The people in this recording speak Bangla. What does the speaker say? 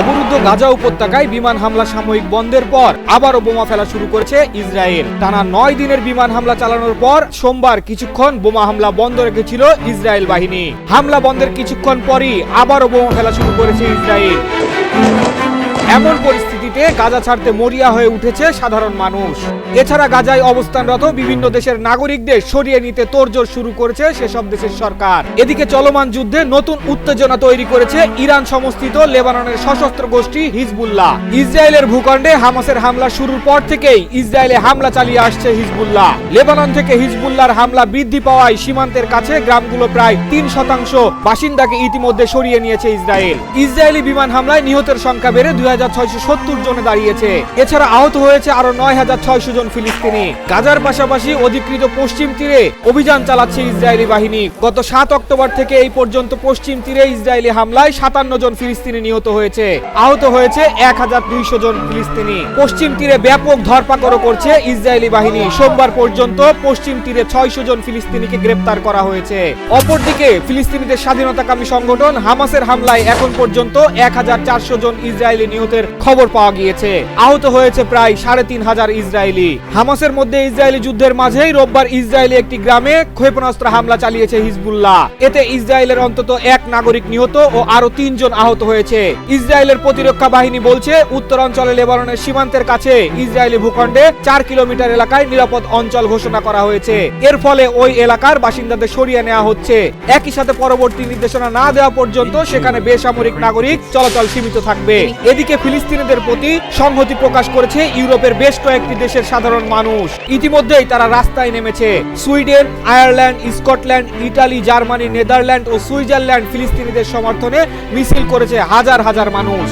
অবরুদ্ধ গাজা উপত্যকায় বিমান হামলা সাময়িক বন্ধের পর আবারও বোমা ফেলা শুরু করেছে ইসরায়েল। টানা নয় দিনের বিমান হামলা চালানোর পর সোমবার কিছুক্ষণ বোমা হামলা বন্ধ রেখেছিল ইসরায়েল বাহিনী। হামলা বন্ধের কিছুক্ষণ পরই আবারও বোমা ফেলা শুরু করেছে ইসরায়েল। এমন পরিস্থিতিতে গাজা ছাড়তে মরিয়া হয়ে উঠেছে সাধারণ মানুষ। এছাড়া গাজায় অবস্থানরত বিভিন্ন দেশের নাগরিকদের সরিয়ে নিতে তোড়জোড় শুরু করেছে সেসব দেশের সরকার। এদিকে চলমান যুদ্ধে নতুন উত্তেজনা তৈরি করেছে ইরান সমস্থিত লেবাননের সশস্ত্র গোষ্ঠী হিজবুল্লাহ। ইসরায়েলের ভূখণ্ডে হামাসের হামলা শুরুর পর থেকেই ইসরায়েলে হামলা চালিয়ে আসছে হিজবুল্লাহ। লেবানন থেকে হিজবুল্লাহর হামলা বৃদ্ধি পাওয়ায় সীমান্তের কাছে গ্রামগুলো প্রায় তিন শতাংশ বাসিন্দাকে ইতিমধ্যে সরিয়ে নিয়েছে ইসরায়েল। ইসরায়েলি বিমান হামলায় নিহতের সংখ্যা বেড়ে দুই হাজার ছয়শো সত্তর জনে দাঁড়িয়েছে। এছাড়া আহত হয়েছে আরও নয় হাজার ছয়শো জন ফিলিস্তিনি। গাজার পাশাপাশি অধিকৃত পশ্চিম তীরে অভিযান চালাচ্ছে ইসরায়েলি বাহিনী। গত সাত অক্টোবর থেকে এই পর্যন্ত পশ্চিম তীরে ইসরায়েলি হামলায় সাতান্ন জন ফিলিস্তিনি নিহত হয়েছে। আহত হয়েছে এক হাজার দুইশো জন ফিলিস্তিনি। পশ্চিম তীরে ব্যাপক ধরপাকড় করছে ইসরায়েলি বাহিনী। সোমবার পর্যন্ত পশ্চিম তীরে ছয়শো জন ফিলিস্তিনিকে গ্রেপ্তার করা হয়েছে। অপরদিকে ফিলিস্তিনিদের স্বাধীনতাকামী সংগঠন হামাসের হামলায় এখন পর্যন্ত এক হাজার চারশো জন ইসরায়েলি নিহতের খবর পাওয়া গিয়েছে। আহত হয়েছে প্রায় সাড়ে তিন হাজার ইসরায়েলি। হামাসের মধ্যে ইসরায়েলি যুদ্ধের মাঝেই রোববার ইসরায়েলি একটি গ্রামে ক্ষেপণাস্ত্র হামলা চালিয়েছে হিজবুল্লাহ। এতে ইসরায়েলের অন্তত এক নাগরিক নিহত ও আরও তিনজন আহত হয়েছে। ইসরায়েলের প্রতিরক্ষা বাহিনী বলছে, উত্তরাঞ্চলে লেবাননের সীমান্তের কাছে ইসরায়েলি ভূখণ্ডে চার কিলোমিটার এলাকায় নিরাপদ অঞ্চল ঘোষণা করা হয়েছে। এর ফলে ওই এলাকার বাসিন্দাদের সরিয়ে নেওয়া হচ্ছে। একই সাথে পরবর্তী নির্দেশনা না দেওয়া পর্যন্ত সেখানে বেসামরিক নাগরিক চলাচল সীমিত থাকবে। এদিকে ফিলিস্তিনিদের প্রতি সংহতি প্রকাশ করেছে ইউরোপের বেশ কয়েকটি দেশের সাধারণ মানুষ। ইতিমধ্যেই তারা রাস্তায় নেমেছে। Sweden, Ireland, Scotland, Italy, Germany, Netherland ও সুইজারল্যান্ড ফিলিস্তিনিদের সমর্থনে মিছিল করেছে হাজার হাজার মানুষ।